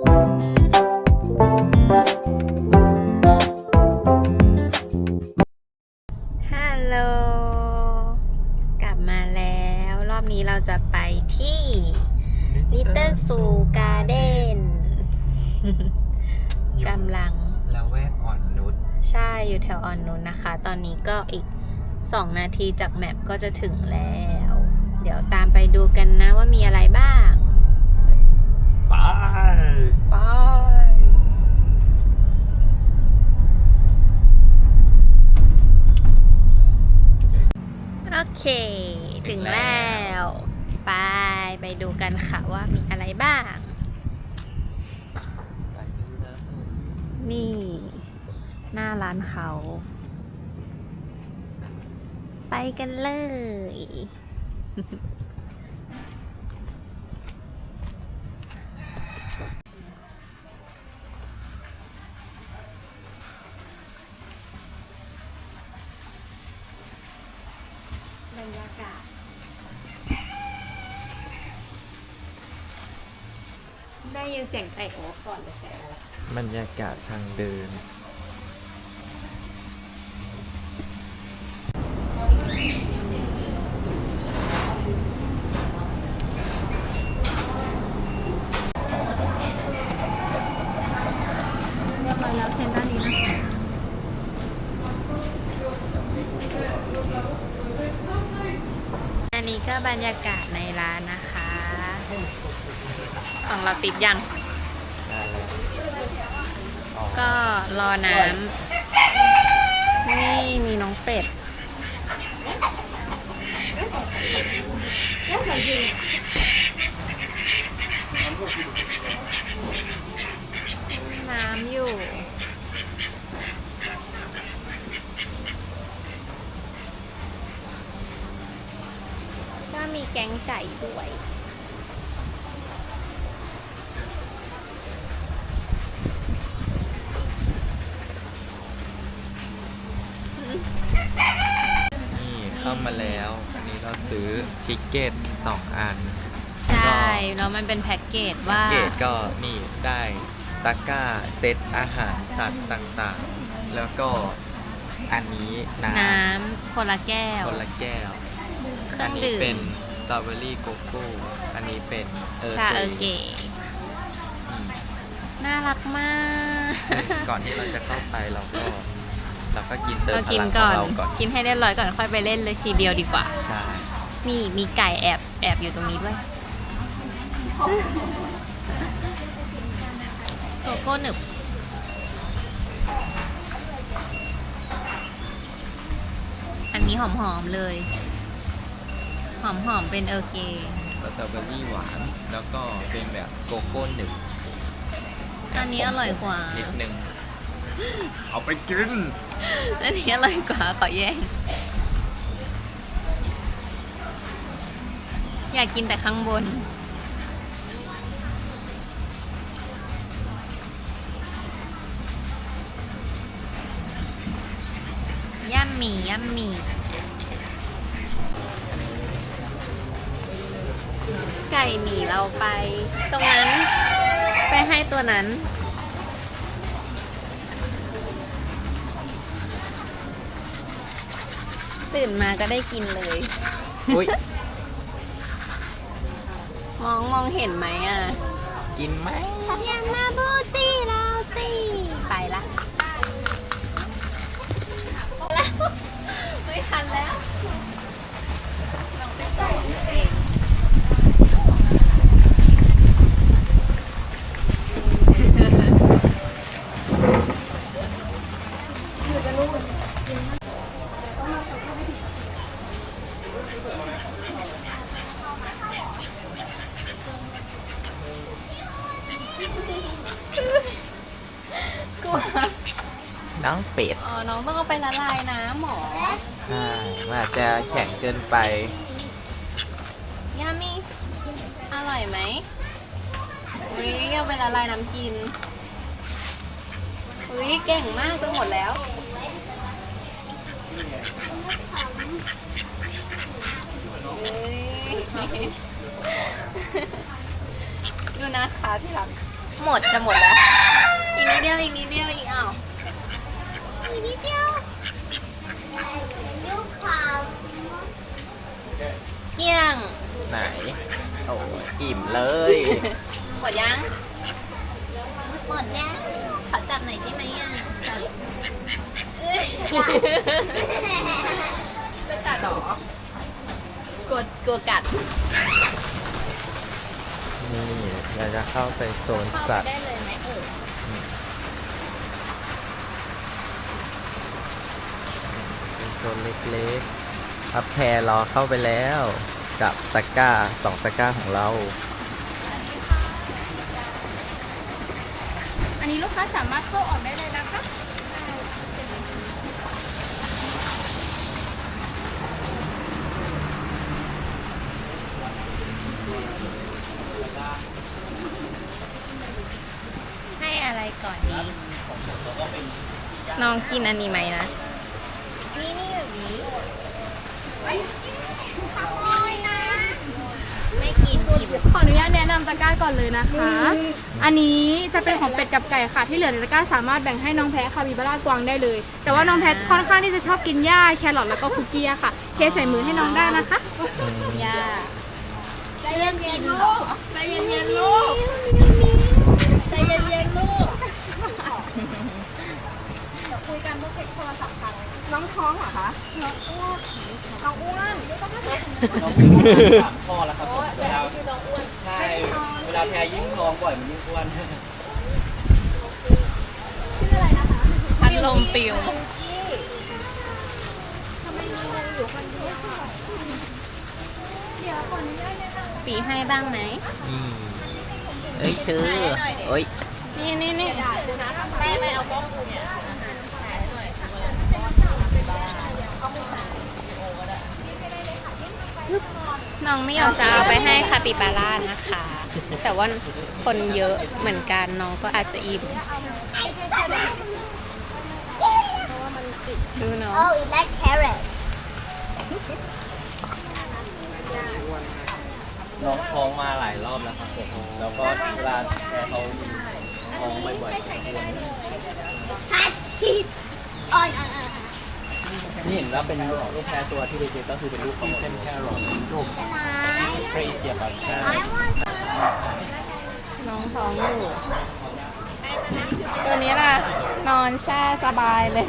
ฮัลโหล กลับมาแล้ว รอบนี้เราจะไปที่ Little Zoo Garden กำลังละแวกอ่อนนุชใช่อยู่แถวอ่อนนุนนะคะ ตอนนี้ก็อีก 2 นาทีจากแมปก็จะถึงแล้ว เดี๋ยวตามไปดูกันนะว่ามีอะไรบ้างไป ไปโอเค ถึงแล้ว ไปไปดูกันค่ะว่ามีอะไรบ้าง นี่ หน้าร้านเขา ไปกันเลย บรรยากาศได้ยินเสียงไก่โอ๊กก่อนเลยแต่ละบรรยากาศทางเดิน เรียบร้อยแล้วเซ็นด้านนี้นะคะ อันนี้ก็บรรยากาศในร้านนะคะ ของเราติดยัง ก็รอน้ำนี่มีน้องเป็ด น้ำอยู่ก็มีแกงไก่ด้วย มาแล้วอันนี้เราซื้อทิกเก็ตสองอัน ใช่ แล้วมันเป็นแพ็กเกจว่าเกตก็นี่ได้ตะกร้าเซตอาหารสัตว์ต่างๆ แล้วก็อันนี้น้น้ำคนละแก้ำว คนละแก้ว เครื่อัองนี้ดื่มเป็นสตรอเบอรี่โกโก้ อันนี้เป็นเออชาเออร์เก๋อืมน่ารักมากซึ่งก่อนที่เราจะเข้าไปเราก็ เราก็กินเติมเราพกินลังขก่อองน เราก่อนกินให้เรียบร้อยก่อนค่อยไปเล่นเลยทีเดียวดีกว่า ใช่นี่มีไก่แอบแอบอยู่ตรงนี้ด้วย โกโก้หนึบอันนี้หอมๆเลย หอมๆเป็นเออร์เกสตรอเบอรี่หวานแล้วก็เป็นแบบโกโก้หนึ่งอันนี้อร่อยกว่า นิดนึง เอาไปกิน อันนี้อร่อยกว่าขอแย่ง อยากกินแต่ข้างบน ย่ำหมี่ย่ำหมี่ไก่หนีเราไป ตรงนั้น ไปให้ตัวนั้น ตื่นมาก็ได้กินเลย อุ้ย มองมองเห็นไหมอะ กินไหมอย่ามาบูจี ต้องเอาไปละลายน้ำหมอ ใช่มันอาจจะแข็งเกินไป ยามีอร่อยไหมอุ้ยเอาไปละลายน้ำกิน อุ้ยเก่งมากจนหมดแล้วอุ๊ยดูนะคะที่หลังหมดจะหมดแล้ว อีกนิดเดียวอีกนิดเดียวอีกอ้าว อีกนิดเดียวเกลี้ยง ไหน โอ้ยอิ่มเลย หมดยัง หมดยังขอจับหน่อยได้ไหมอะจับเอ้ยจะกัดเหรอกลัวกลัวกัดนี่เราจะเข้าไปโซนเข้าสัตว์ ได้เลยไหมเออ เป็น โซนเล็กๆพับแพรรอเข้าไปแล้ว กับตะก้าสองตะก้าของเรา อันนี้ลูกค้าสามารถเข้าออกได้เลยนะคะ ให้อะไรก่อนดี น้องกินอันนี้ไหมนะ นี่นี่แบบนี้ไม่กินอิ่มขออนุญาตแนะนำตะกร้าก่อนเลยนะคะ อันนี้จะเป็นของเป็ดกับไก่ค่ะ ที่เหลือในตะกร้าสามารถแบ่งให้น้องแพ้คาบิบาร่ากวางได้เลย แต่ว่าน้องแพ้ค่อนข้างที่จะชอบกินหญ้าแครอทแล้วก็คุกกี้อะค่ะเทใส่มือให้น้องได้นะคะยาเรื่องกินเหรอใจเย็นๆลูกใจเย็นๆลูกคุยกันเมื่อกี้โทรศัพท์ค่ะ น้องท้องเหรอคะ น้องอ้วนน้องอ้วนน้องเป็นสามพ่อแล้วครับงอ้วนใช่เวลาแพ้ยิ่งท้องบ่อยมันยิ่งอ้วนชื่ออะไรนะคะพันลมปิว พิงกี้ทำไมน้องยังอยู่คนเดียวเลยนะปีให้บ้างไหม อืมเอ้ยเธอโอ้ยนี่นี่นี่ แม่ไม่เอากล้องกูเนี่ย องไม่ยอมจะเอาไปให้คาปิบาร่านะคะ แต่ว่าคนเยอะเหมือนกันน้องก็อาจจะอิ่มดูเนาะ Oh, you like carrot. น้องท้องมาหลายรอบแล้วครับผมแล้วก็เวลาแพ้เขาท้องบ่อยๆเขาอ้วน Hot teeth. On, on, on. นี่เห็นแล้วเป็นลูกแพ้ตัวที่เล็กๆก็คือเป็นลูกของเป็นแค่หลอดลูก Nice. เฟรเซียครับใช่ I want น้องท้องอยู่ตัวนี้ล่ะ นอนแช่สบายเลย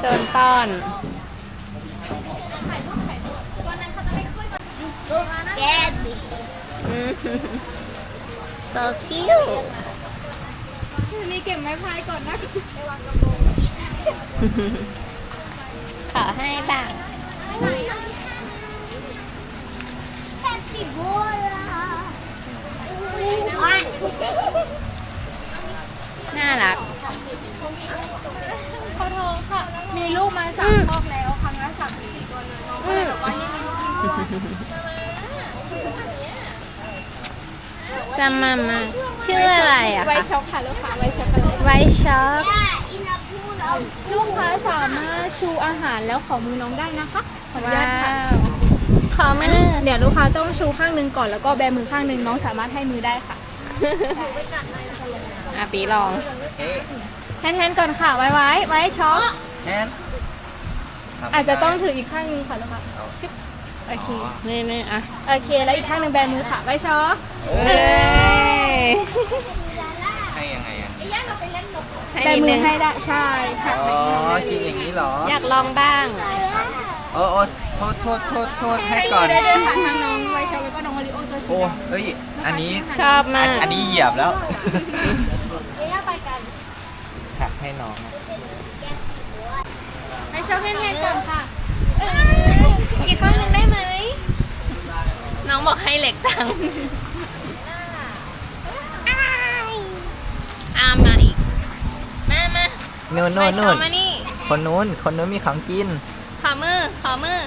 โดนต้อน this book scared me. อืม so cute นี่เก็บไม้พายก่อนนะขอให้บ้าง Capybara. What? น่ารักขอโทษค่ะ มีลูกมาสามรอบแล้วครั้งละสามถึงสี่ตัวเลยน้องก็เลยบอกว่ายังมีลูกอีกด้วย จำมามาชื่ออะไรอะไวคะช็อกค่ะลูกค้าไวช็อกโกแลตไวช็อก Yeah, in a pool of ลูกค้าสามารถชูอาหารแล้วขอมือน้องได้นะคะขออนุญาว้าตค่ะว ขอมือเดี๋ยวลูกค้าต้องชูข้างหนึงก่อนแล้วก็แบมือข้างหนึงน้องสามารถให้มือได้ค่ะอะปีลองเอ๊ะแทนๆก่อนค่ะ ไว้ไว้ไว้ช็อกแทนทำอาจจะต้องได้ถืออีกข้างหนึงค่ะลูกค้า เอาชึบ โอเคอ๋อนี่นี่อะโอเค แล้วอีกข้างหนึงแบมือค่ะไว้ช็อกเอ้ยให้ยังไงอะแบมือให้ได้ใช่ค่ะอ๋อกินอย่างนี้เหรอ อยากลองบ้างโอ้โอ้โทษโทษโทษโทษให้ก่อนได้ด้วยค่ะทั้งน้องไว้ช็อกแล้วก็น้องมาริโอตัวสีโอ้ดำเฮ้ยอันนี้ชอบมากอันนี้เหยียบแล้วเอ๊ะไปกันผักให้น้องอะไว้ช็อกแทนๆก่อนค่ะเอ้ยอีกข้างหนึงได้ไหม น้องบอกให้เล็กจังอามมาอีก มามานู่นไปนู่นชนู่มนมานี่ คนนู้น คนนู้นมีของกิน ขอมือ ขอมือ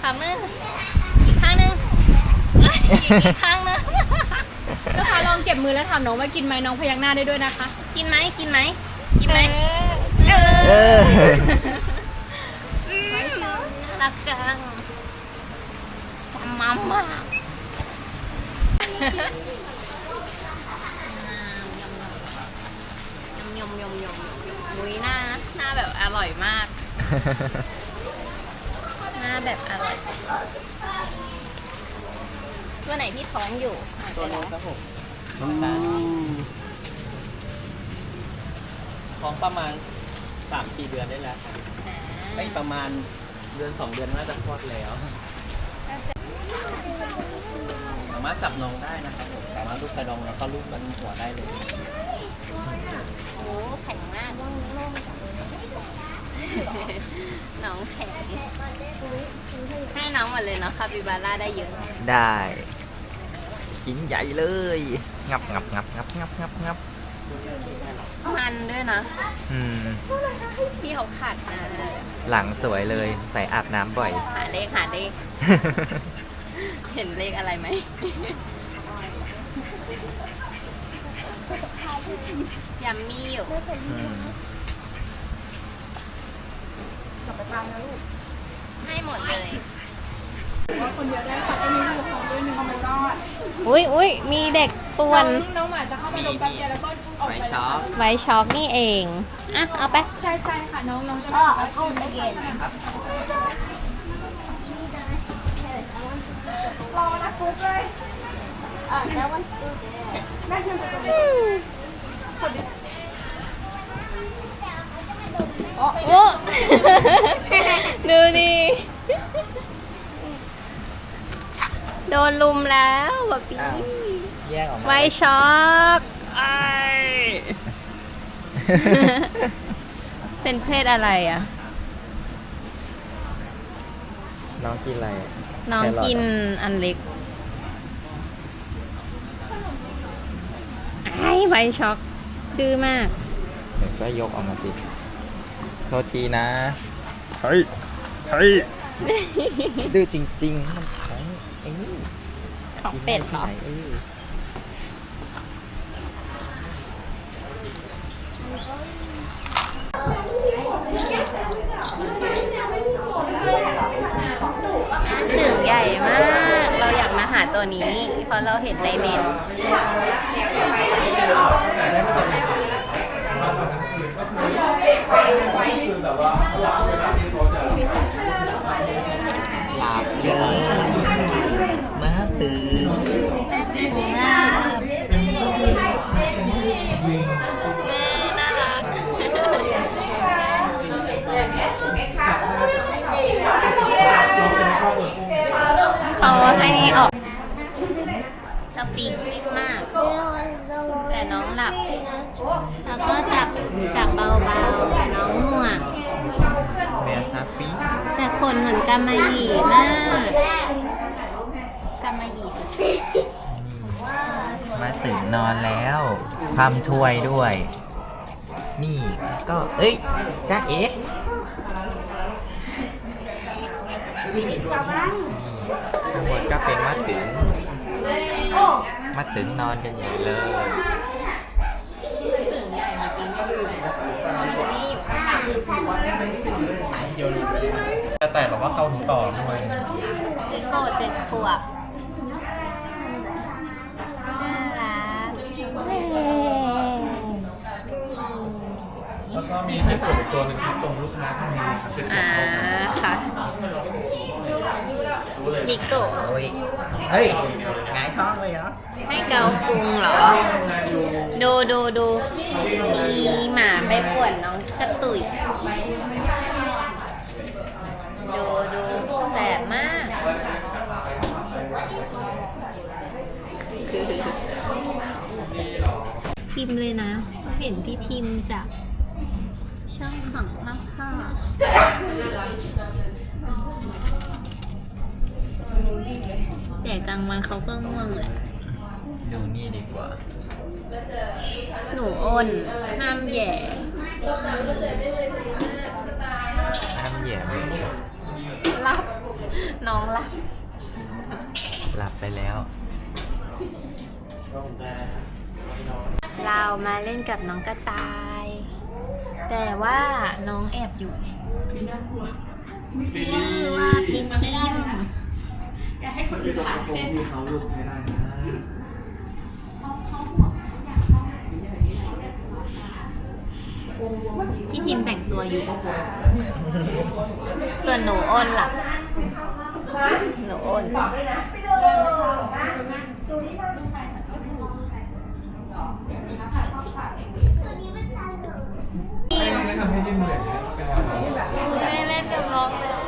ขอมือ อีกข้างหนึงเอ้ยอีกข้างหนึงลูกค้าลองเก็บมือแล้วถามน้องว่ากินไหมน้องพยักหน้าได้ด้วยนะคะ กินไหมกินไหมกินไหมเออเอเอออน่า รักจังจำมาม่ายมยมยมยมยมมุ้ยหน้าหน้าแบบอร่อยมาก หน้าแบบอร่อย ตัวไหนที่ท้องอยู่อะตัวไปนู้แล้นวครับผมท้องประมาณสามสี่เดือนได้แล้วไอ้ยประมาณ เดือนสองเดือนน่าจะคลอดแล้วสามารถจับน้องได้นะครับผมสามารถลูกกระดองแล้วก็ลูกกันหัวได้เลยโอ้แข็งมากน้องแข็งให้น้องหมดเลยเนาะคาปิบาร่าได้เยอะได้ กินใหญ่เลย งับงับงับงับงับงับงับมันด้วยนะ อืมที่เขาขัดมา หลังสวยเลยใส่อาบน้ำบ่อย หาเลขหาเลข เห็นเลขอะไรไหม ยัมมี่อยู่ อืมให้หมดเลยว่าคนเดียวได้ค่ะก็มีผู้ปกครองด้วยหนึ่งคนก็อุ้ยอุ้ยมีเด็กป่วน น้องหมาจะเข้ามาดมแป๊บเดียวแล้วก็ออก ไว้ไปช็อปไว้ช็อกนี่เอง อะ เอาไป ใช่ใช่ค่ะ น้องน้องจะ Oh, I'll go again. รอนะฟุ๊กเลย Oh, that one's still there. แม่ยังจะตรงโอ้โอ้ ดูดิโดนลุมแล้วแบบนี้อ้าวแยกออกมาไว้ช็อกไอ เป็นเพศอะไรอะ น้องกินอะไรน้องแครอทกินเหรออันเล็กไอ้ไว้ช็อกดื้อมาก เดี๋ยวก็ยกออกมาสิ โทษทีนะ เฮ้ย เฮ้ย ดื้อจริง ๆ มันของไอ้นี่ของเป็ดเหรอ กินไที่ไนเออ ตึก ใหญ่มาก เราอยากมาหาตัวนี้ เพราะเราเห็นในเน็ต ให้ออกสฟิงค์นิ่มมาก แต่น้องหลับ แล้วก็จับจับเบาๆ น้องง่วงแมวซาฟิแต่คนเหมือนกำมะหยี่มากกำมะหยี่มาตื่นนอนแล้วความถ้วยด้วย นี่ก็เอ้ยจ้าเอ๋ข้ นก็เป็นมาถึงมาถึงนอนกันใหญ่เลยถึงใหญ่เมื่อกี้ไม่ดูเข้างหลังแต่ว่าเข้าหูต่อด้วยโกเจ็ดขวบ แล้วก็มีเจ็ดตัวอีกตัวหนึ่งครับตรงลูกค้าข้างในครับเป็นอ่าค่ะนิโกะโอ้ยเฮ้ยหงายท้องเลยเหรอ ให้เกาพุงเหรอ ดูดูดูมีหมาไปป่วนน้องกระตุยดูดูแสบมากพิมพ์เลยนะ เห็นพี่ทิมจาก ช่องของภาพค่ะแต่กลางวันเขาก็ง่วงแหละ ดูนี่ดีกว่า หนูอ้นห้ามแหย่ห้ามแหย่เลยรับ น้องรับหลับไปแล้ว เรามาเล่นกับน้องกระต่าย แต่ว่าน้องแอบอยู่ชื่อว่าพี่ทิมไม่ต้องโกงที่นขาลูกไม่ได้ะพี่ทิมแต่งตัวอยู่ปะส่วนหนูอ้นหลัะหนูอ้น ไม่เล่นกับน้องแล้ว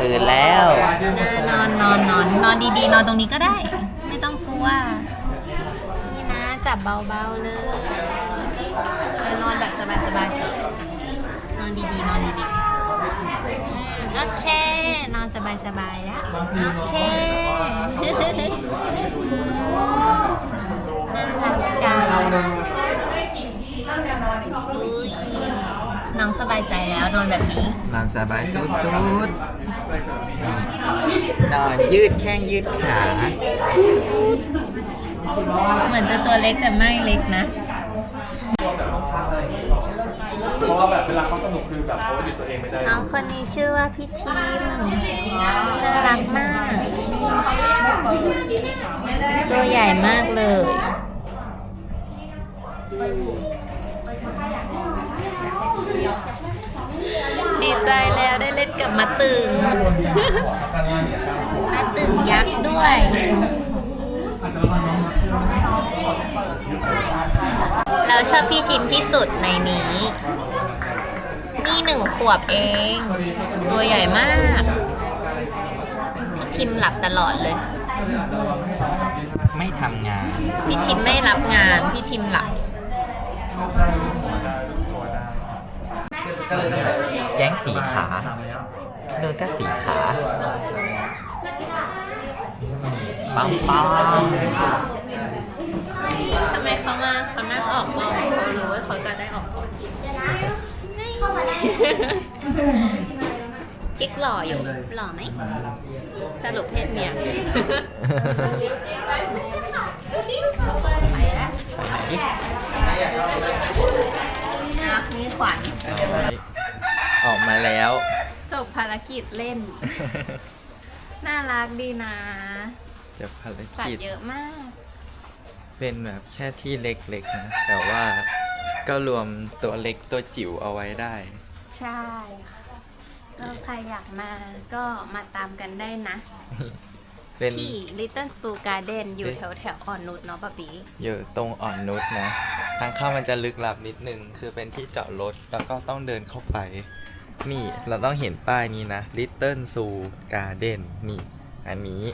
ตื่นแล้ว นอนนอนนอนนอนดีๆ นอนตรงนี้ก็ได้ ไม่ต้องกลัว นี่นะ จับเบาๆเลยนอนแบบสบายๆสินอนดีๆ นอนดีๆอืมโอเคนอนสบายๆแล้วโอเคอืมน่ารักจังอุ๊ย น้องสบายใจแล้วนอนแบบนี้ นอนสบายสุดๆนอนยืดแข้งยืดขา เหมือนจะตัวเล็กแต่ไม่เล็กนะ เพราะว่าแบบเวลาเขาสนุกคือแบบเขาหยุดตัวเองไม่ได้น้องคนนี้ชื่อว่าพี่ทีมน่ารักมาก ตัวใหญ่มากเลย ดีใจแล้วได้เล่นกับมาตึง มาตึงยักษ์ด้วยเราชอบพี่ทีมที่สุดในนี้ นี่หนึ่งขวบเอง ตัวใหญ่มาก พี่ทิมหลับตลอดเลย ไม่ทำงาน พี่ทิมไม่รับงาน พี่ทิมหลับ แก๊งสีขาโดนก็สีขาปังปังทำไมเขามาเขานั่งออกกองเขารู้ว่าเขาจะได้ออกกองกิ๊กหล่ออยู่หล่อไหมสรุปเพศเมียนะมีขวัญออกมา แล้ว จบภารกิจเล่น น่ารักดีนะจะภารสัตกิจว์เยอะมาก เป็นแบบแค่ที่เล็กๆนะ แต่ว่าก็รวมตัวเล็กตัวจิ๋วเอาไว้ได้ ใช่ค่ะก็ใครอยากมาก็มาตามกันได้นะ เป็นที่ Little Zoo Garden อยู่แถวแถวๆอ่อนนุชเนาะปะปีอยู่ตรงอ่อนนุชนะ ทางเข้ามันจะลึกลับนิดนึง คือเป็นที่จอดรถแล้วก็ต้องเดินเข้าไป นี่เราต้องเห็นป้ายนี้นะ Little Zoo Garden นี่ อันนี้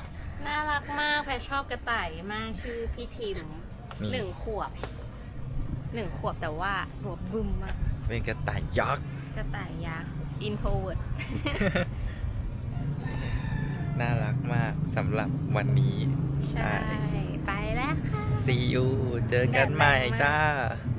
น่ารักมากแพรชอบกระต่ายมากชื่อพี่ทิมนี่ หนึ่งขวบหนึ่งขวบแต่ว่าหัวบึ้มมากเป็นกระต่ายยักษ์ กระต่ายยักษ์อินโทรเวิร์ดน่ารักมากสำหรับวันนี้ ใช่ ไปแล้วค่ะ See you เจอกันใหม่จ้าบ